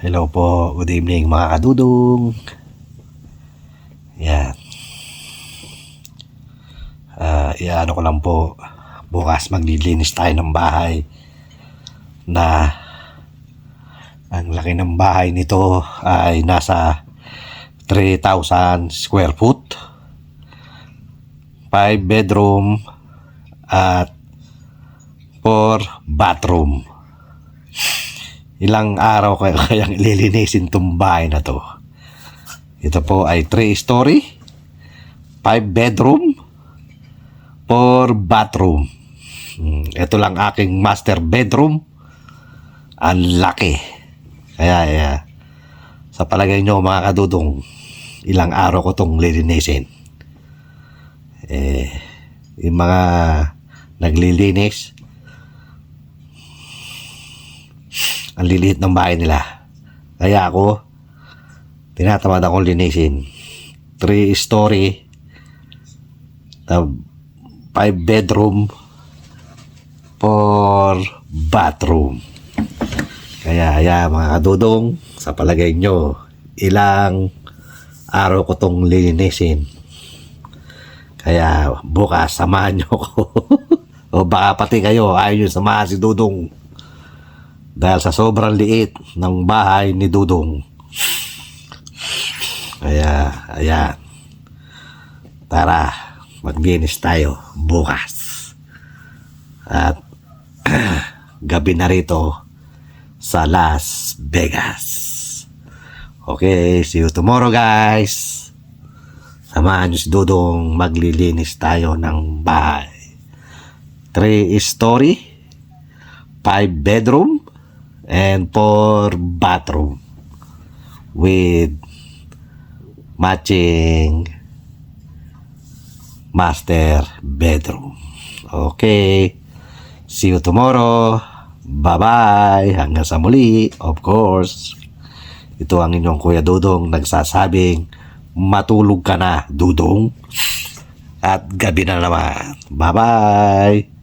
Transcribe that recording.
Hello po, good evening mga kadudong. Yan. Ah, iano ko lang po, bukas maglilinis tayo ng bahay na ang laki ng bahay nito ay nasa 3,000 square foot. 5 bedroom at 4 bathroom ilang araw kaya kayang lilinisin tong bahay na to. Ito po ay 3 story, 5 bedroom, 4 bathroom. Hmm, Ito lang aking master bedroom. Ang laki. Kaya, kaya sa palagay nyo mga kadudong, ilang araw ko tong lilinisin. Eh, yung mga naglilinis, ang liliit ng bahay nila. Kaya ako, tinatamad akong linisin. Three story, na five bedroom, four bathroom. Kaya, kaya mga kadudong, sa palagay nyo, ilang araw ko tong linisin. Kaya bukas samahan nyo ko. o baka pati kayo, ayaw nyo samahan si Dudong. Dahil sa sobrang liit ng bahay ni Dudong. Kaya, ayan. Tara, maglinis tayo bukas. At gabi na rito sa Las Vegas. Okay, see you tomorrow guys. Samahan nyo si Dudong maglilinis tayo ng bahay. 3 story, 5 bedroom, and 4 bathroom with matching master bedroom. Okay. See you tomorrow. Bye-bye. Hanggang sa muli. Of course. Ito ang inyong Kuya Dudong nagsasabing matulog ka na, Dudong. At gabi na naman. Bye-bye.